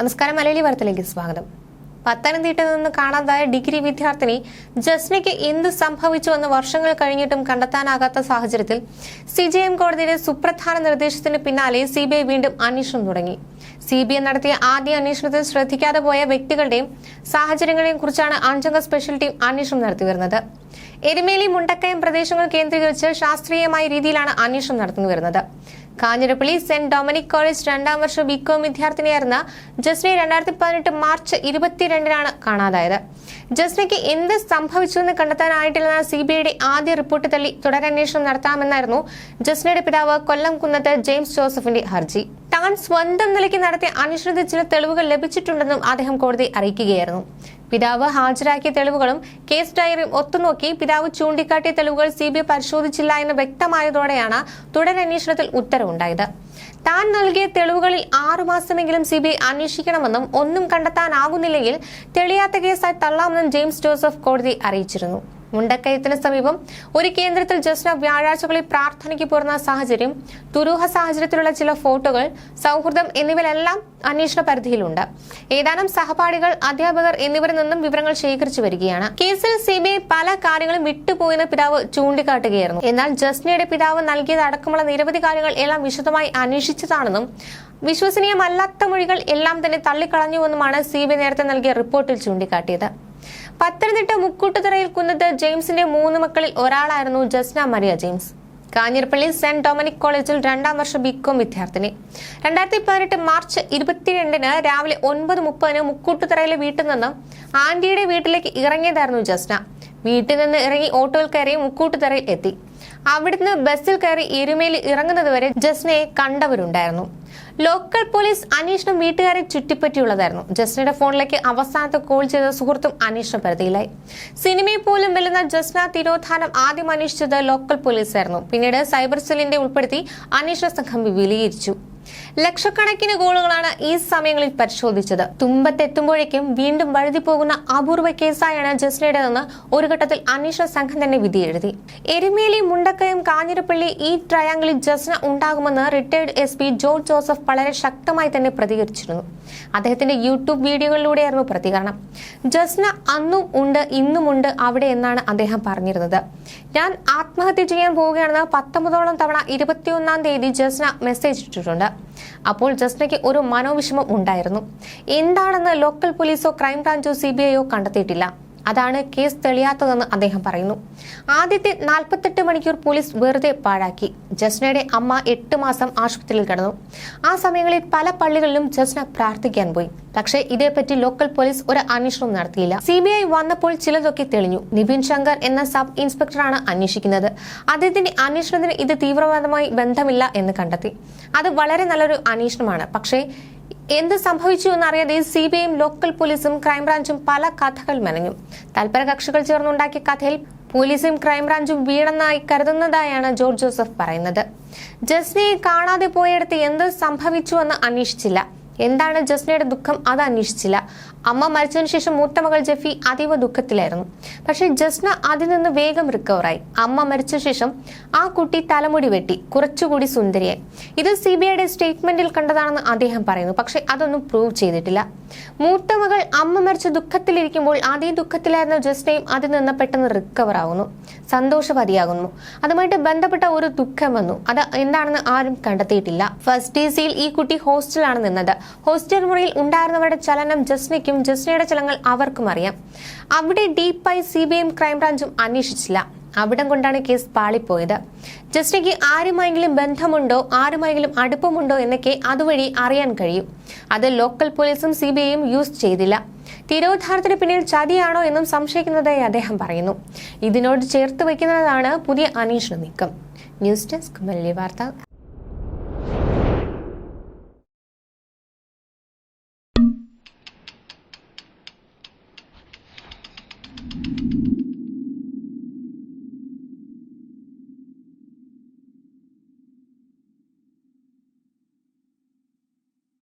നമസ്കാരം മലയാളി വാർത്തയിലേക്ക് സ്വാഗതം. പത്തനംതിട്ടയിൽ നിന്ന് കാണാതായ ഡിഗ്രി വിദ്യാർത്ഥിനി ജസ്നയ്ക്ക് എന്ത് സംഭവിച്ചുവെന്ന് വർഷങ്ങൾ കഴിഞ്ഞിട്ടും കണ്ടെത്താനാകാത്ത സാഹചര്യത്തിൽ സി ജെ എം കോടതിയുടെ സുപ്രധാന നിർദ്ദേശത്തിന് പിന്നാലെ സി ബി ഐ വീണ്ടും അന്വേഷണം തുടങ്ങി. സി ബി ഐ നടത്തിയ ആദ്യ അന്വേഷണത്തിൽ ശ്രദ്ധിക്കാതെ പോയ വ്യക്തികളുടെയും സാഹചര്യങ്ങളെയും കുറിച്ചാണ് അഞ്ചംഗ സ്പെഷ്യൽ ടീം അന്വേഷണം നടത്തിവരുന്നത് എരുമേലി മുണ്ടക്കയം പ്രദേശങ്ങൾ കേന്ദ്രീകരിച്ച് ശാസ്ത്രീയമായ രീതിയിലാണ് അന്വേഷണം നടത്തുന്നു വരുന്നത്. കാഞ്ഞിരപ്പള്ളി സെന്റ് ഡൊമിനിക് കോളേജ് രണ്ടാം വർഷ ബികോം വിദ്യാർത്ഥിനിയായിരുന്ന ജസ്നെ രണ്ടായിരത്തി പതിനെട്ട് മാർച്ച് ഇരുപത്തിരണ്ടിനാണ് കാണാതായത്. ജസ്നയ്ക്ക് എന്ത് സംഭവിച്ചുവെന്ന് കണ്ടെത്താനായിട്ടില്ലെന്ന സി ബി ഐയുടെ ആദ്യ റിപ്പോർട്ട് തള്ളി തുടരന്വേഷണം നടത്താമെന്നായിരുന്നു ജസ്നയുടെ പിതാവ് കൊല്ലം കുന്നത്ത് ജെയിംസ് ജോസഫിന്റെ ഹർജി. താൻ സ്വന്തം നിലയ്ക്ക് നടത്തിയ അനുശ്രിത ചില തെളിവുകൾ ലഭിച്ചിട്ടുണ്ടെന്നും അദ്ദേഹം കോടതി അറിയിക്കുകയായിരുന്നു. പിതാവ് ഹാജരാക്കിയ തെളിവുകളും കേസ് ഡയറിയും ഒത്തുനോക്കി പിതാവ് ചൂണ്ടിക്കാട്ടിയ തെളിവുകൾ സി ബി ഐ പരിശോധിച്ചില്ല എന്ന് വ്യക്തമായതോടെയാണ് തുടരന്വേഷണത്തിൽ ഉത്തരവുണ്ടായത്. താൻ നൽകിയ തെളിവുകളിൽ ആറുമാസമെങ്കിലും സി ബി ഐ അന്വേഷിക്കണമെന്നും ഒന്നും കണ്ടെത്താനാകുന്നില്ലെങ്കിൽ തെളിയാത്ത കേസായി തള്ളാമെന്നും ജെയിംസ് ജോസഫ് കോടതി അറിയിച്ചിരുന്നു. മുണ്ടക്കയത്തിന് സമീപം ഒരു കേന്ദ്രത്തിൽ ജസ്ന വ്യാഴാഴ്ചകളിൽ പ്രാർത്ഥനയ്ക്ക് പോർന്ന സാഹചര്യം ദുരൂഹ സാഹചര്യത്തിലുള്ള ചില ഫോട്ടോകൾ സൗഹൃദം എന്നിവരെല്ലാം അന്വേഷണ പരിധിയിലുണ്ട്. ഏതാനും സഹപാഠികൾ അധ്യാപകർ എന്നിവരിൽ നിന്നും വിവരങ്ങൾ ശേഖരിച്ചു വരികയാണ്. കേസിൽ സിബിഐ പല കാര്യങ്ങളും വിട്ടുപോയെന്ന് പിതാവ് ചൂണ്ടിക്കാട്ടുകയായിരുന്നു. എന്നാൽ ജസ്നയുടെ പിതാവ് നൽകിയത് അടക്കമുള്ള നിരവധി കാര്യങ്ങൾ എല്ലാം വിശദമായി അന്വേഷിച്ചതാണെന്നും വിശ്വസനീയമല്ലാത്ത മൊഴികൾ എല്ലാം തന്നെ തള്ളിക്കളഞ്ഞുവെന്നുമാണ് സിബിഐ നേരത്തെ നൽകിയ റിപ്പോർട്ടിൽ ചൂണ്ടിക്കാട്ടിയത്. പത്തനംതിട്ട മുക്കൂട്ടുതറയിൽ കുന്നത്ത് ജെയിംസിന്റെ മൂന്ന് മക്കളിൽ ഒരാളായിരുന്നു Jasna Maria James. Kanjirappally Saint Dominic കോളേജിൽ രണ്ടാം വർഷ ബികോം വിദ്യാർത്ഥിനി. രണ്ടായിരത്തി പതിനെട്ട് മാർച്ച് ഇരുപത്തിരണ്ടിന് രാവിലെ ഒൻപത് മുപ്പതിന് മുക്കൂട്ടുതറയിലെ വീട്ടിൽ നിന്നും ആന്റിയുടെ വീട്ടിലേക്ക് ഇറങ്ങിയതായിരുന്നു ജസ്ന. വീട്ടിൽ നിന്ന് ഇറങ്ങി ഓട്ടോയിൽ കയറി മുക്കൂട്ടുതറയിൽ എത്തി. അവിടുന്ന് ബസ്സിൽ കയറി എരുമയിൽ ഇറങ്ങുന്നത് വരെ ജസ്നയെ കണ്ടവരുണ്ടായിരുന്നു. ലോക്കൽ പോലീസ് അന്വേഷണം വീട്ടുകാരെ ചുറ്റിപ്പറ്റിയുള്ളതായിരുന്നു. ജസ്നയുടെ ഫോണിലേക്ക് അവസാനത്തെ കോൾ ചെയ്ത സുഹൃത്തും അന്വേഷണ പരിധിയിലായി. സിനിമയിൽ പോലും വെല്ലുന്ന ജസ്ന തിരോധാനം ആദ്യം അന്വേഷിച്ചത് ലോക്കൽ പോലീസായിരുന്നു. പിന്നീട് സൈബർ സെല്ലിന്റെ ഉൾപ്പെടുത്തി അന്വേഷണ സംഘം വിപുലീകരിച്ചു. ലക്ഷക്കണക്കിന് ഗോളുകളാണ് ഈ സമയങ്ങളിൽ പരിശോധിച്ചത്. തുമ്പത്തെത്തുമ്പോഴേക്കും വീണ്ടും വഴുതി പോകുന്ന അപൂർവ കേസായാണ് ജസ്നയുടേതെന്ന് ഒരു ഘട്ടത്തിൽ അന്വേഷണ സംഘം തന്നെ വിധി എഴുതി എരുമേലി മുണ്ടക്കയം കാഞ്ഞിരപ്പള്ളി ഈ ട്രയാങ്കിളിൽ ജസ്ന ഉണ്ടാകുമെന്ന് retired S P George Joseph വളരെ ശക്തമായി തന്നെ പ്രതികരിച്ചിരുന്നു. അദ്ദേഹത്തിന്റെ യൂട്യൂബ് വീഡിയോകളിലൂടെയായിരുന്നു പ്രതികരണം. ജസ്ന അന്നും ഉണ്ട് ഇന്നുമുണ്ട് അവിടെ എന്നാണ് അദ്ദേഹം പറഞ്ഞിരുന്നത്. ഞാൻ ആത്മഹത്യ ചെയ്യാൻ പോവുകയാണെന്ന് പത്തൊമ്പതോളം തവണ ഇരുപത്തിയൊന്നാം തീയതി ജസ്ന മെസ്സേജ് ഇട്ടിട്ടുണ്ട്. അപ്പോൾ ജസ്നയ്ക്ക് ഒരു മനോവിഷമം ഉണ്ടായിരുന്നു. എന്താണെന്ന് ലോക്കൽ പോലീസോ ക്രൈംബ്രാഞ്ചോ സി ബി ഐയോ കണ്ടെത്തിയിട്ടില്ല. അതാണ് കേസ് തെളിയാത്തതെന്ന് അദ്ദേഹം പറയുന്നു. ആദ്യത്തെ നാൽപ്പത്തെട്ട് മണിക്കൂർ പോലീസ് വെറുതെ പാഴാക്കി. ജസ്നയുടെ അമ്മ എട്ട് മാസം ആശുപത്രിയിൽ കിടന്നു. ആ സമയങ്ങളിൽ പല പള്ളികളിലും ജസ്ന പ്രാർത്ഥിക്കാൻ പോയി. പക്ഷേ ഇതേപ്പറ്റി ലോക്കൽ പോലീസ് ഒരു അന്വേഷണവും നടത്തിയില്ല. സി ബി ഐ വന്നപ്പോൾ ചിലതൊക്കെ തെളിഞ്ഞു. നിബിൻ ശങ്കർ എന്ന സബ് ഇൻസ്പെക്ടറാണ് അന്വേഷിക്കുന്നത്. അദ്ദേഹത്തിന്റെ അന്വേഷണത്തിന് ഇത് തീവ്രവാദമായി ബന്ധമില്ല എന്ന് കണ്ടെത്തി. അത് വളരെ നല്ലൊരു അന്വേഷണമാണ്. പക്ഷേ എന്ത് സംഭവിച്ചു എന്നറിയാതെ സി ബി ഐയും ലോക്കൽ പോലീസും ക്രൈംബ്രാഞ്ചും പല കഥകൾ മെനഞ്ഞു. തൽപര കക്ഷികൾ ചേർന്നുണ്ടാക്കിയ കഥയിൽ പോലീസും ക്രൈംബ്രാഞ്ചും വീണെന്നായി കരുതുന്നതായാണ് ജോർജ് ജോസഫ് പറയുന്നത്. ജസ്നയെ കാണാതെ പോയെടുത്ത് എന്ത് സംഭവിച്ചുവെന്ന് അന്വേഷിച്ചില്ല. എന്താണ് ജസ്നയുടെ ദുഃഖം? അത് അന്വേഷിച്ചില്ല. അമ്മ മരിച്ചതിനു ശേഷം മൂത്ത മകൾ ജെഫി അതീവ ദുഃഖത്തിലായിരുന്നു. പക്ഷേ ജസ്ന അതിൽ നിന്ന് വേഗം റിക്കവറായി അമ്മ മരിച്ച ശേഷം ആ കുട്ടി തലമുടി വെട്ടി കുറച്ചുകൂടി സുന്ദരിയായി. ഇത് സി ബി സ്റ്റേറ്റ്മെന്റിൽ കണ്ടതാണെന്ന് അദ്ദേഹം പറയുന്നു. പക്ഷേ അതൊന്നും പ്രൂവ് ചെയ്തിട്ടില്ല. മൂത്ത അമ്മ മരിച്ച ദുഃഖത്തിലിരിക്കുമ്പോൾ അതേ ദുഃഖത്തിലായിരുന്ന ജസ്നയും അതിൽ നിന്ന് പെട്ടെന്ന് റിക്കവർ ആകുന്നു. സന്തോഷവതിയാകുന്നു. അതുമായിട്ട് ബന്ധപ്പെട്ട ഒരു ദുഃഖം വന്നു. അത് എന്താണെന്ന് ആരും കണ്ടെത്തിയിട്ടില്ല. ഫസ്റ്റ് ഡി സിയിൽ ഈ കുട്ടി ഹോസ്റ്റലാണ് നിന്നത്. ഹോസ്റ്റൽ മുറിയിൽ ഉണ്ടായിരുന്നവരുടെ ചലനം ജസ്നയ്ക്കും ജസ്നയുടെ ചലങ്ങൾ അവർക്കും അറിയാം. അവിടെ ഡീപ്പായി സി ബി ഐയും ക്രൈംബ്രാഞ്ചും അന്വേഷിച്ചില്ല. അവിടം കൊണ്ടാണ് കേസ് പാളിപ്പോയത്. ജസ്റ്റിക്ക് ആരുമായെങ്കിലും ബന്ധമുണ്ടോ ആരുമായെങ്കിലും അടുപ്പമുണ്ടോ എന്നൊക്കെ അതുവഴി അറിയാൻ കഴിയും. അത് ലോക്കൽ പോലീസും സി യൂസ് ചെയ്തില്ല. തിരോധാനത്തിന് പിന്നിൽ ചതിയാണോ എന്നും സംശയിക്കുന്നതായി അദ്ദേഹം പറയുന്നു. ഇതിനോട് ചേർത്ത് വയ്ക്കുന്നതാണ് പുതിയ അന്വേഷണ നീക്കം. ന്യൂസ് ഡെസ്ക് മല്ലി വാർത്ത